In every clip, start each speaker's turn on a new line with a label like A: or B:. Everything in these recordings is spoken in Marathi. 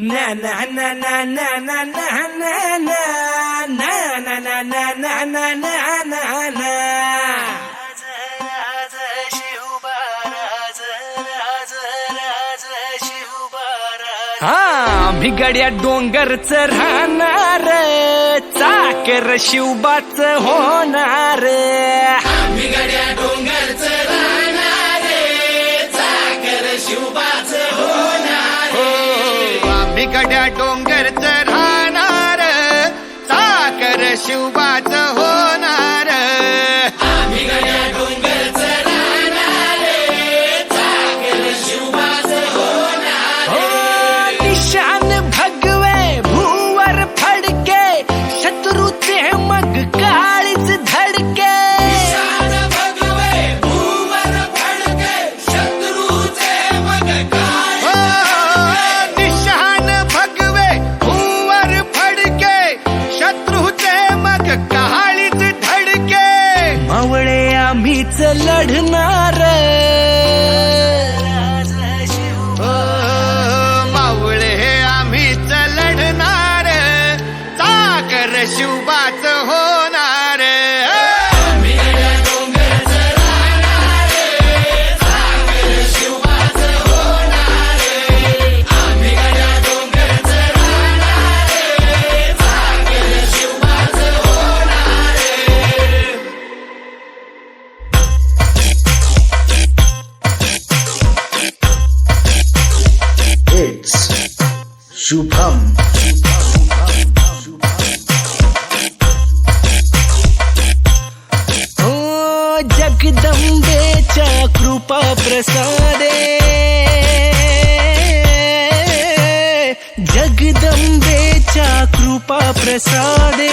A: Na na na na na na na na na na na na na na na na na na हा भिगड्या डोंगरच राहणार चाकर शिवबाच होणार भिगड्या
B: you are राजाच लढणार
A: मावळे
B: हे आम्हीच लढणार. चाकर शिवबाच होणार.
C: शुभम
A: जगदम्बे च कृपा प्रसादे जगदम्बे च कृपा प्रसादे।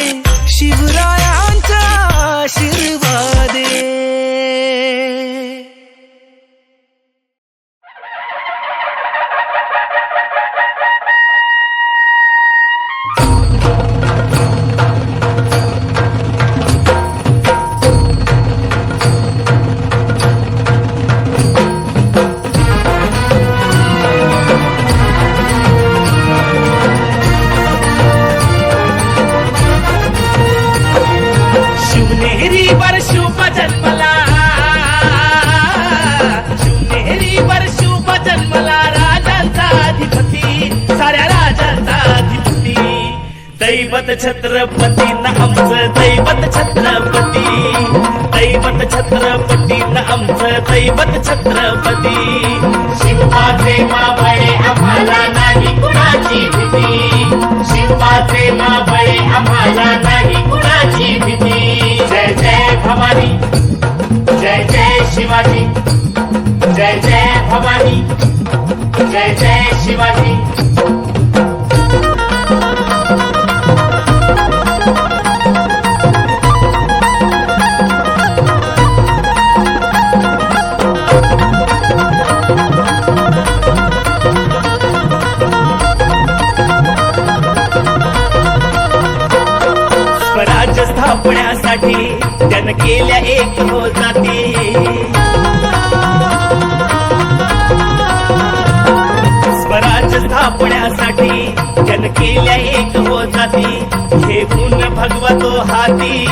A: शिवरायांचा आशीर्वाद। दैवत छत्रपती न आमचं दैवत छत्रपती. दैवत छत्रपती न आमचं दैवत छत्रपती. शिवबाचे मावळे आम्हाला नाही कुणाची भीती. शिवबाचे मावळे आम्हाला त्यानं केल्या एक हो जाती स्वराज्य स्थापण्यासाठी त्यानं केल्या एक हो जाती घेऊन भगवतो हाती.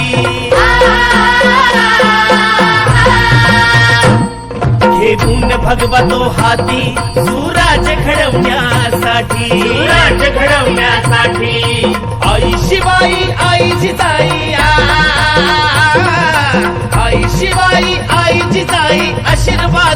A: घेऊन भगवतो हाती सुराज घडवण्यासाठी. सुराज घडवण्यासाठी. आई शिवाई आई जिजाई.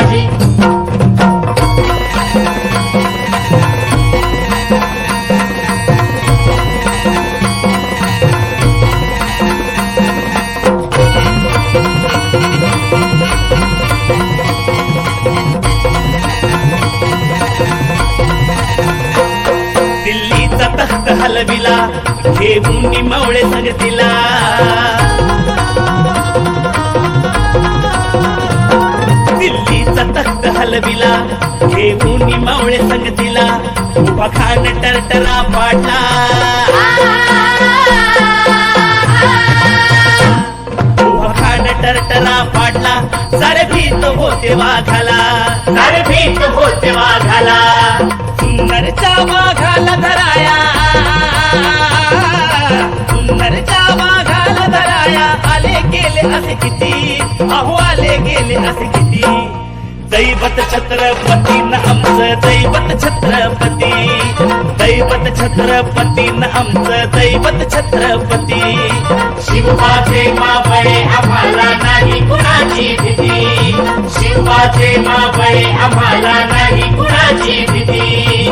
A: माझी दिल्लीचा तख्त हलविला घेऊन मी मावळे सांगतिला. दिल्लीचा तख्त हलविला. घेऊन मावळे संगतीला. उभा खान टरटरा पाडला. उभा खान टरटरा पाडला. सारे भीत होते वाघाला. सारे भीत होते वाघाला. सुंदरच्या वाघाला धराया. सुंदरच्या वाघाला धराया. आले गेले असे किती? अहो आले गेले असे किती? दैवत छत्रपती न आमचं दैवत छत्रपती. दैवत छत्रपती न आमचं दैवत छत्रपती. शिवाचे मावळे आम्हाला नाही कुणाची भीती. शिवाचे मावळे आम्हाला नाही कुणाची भीती.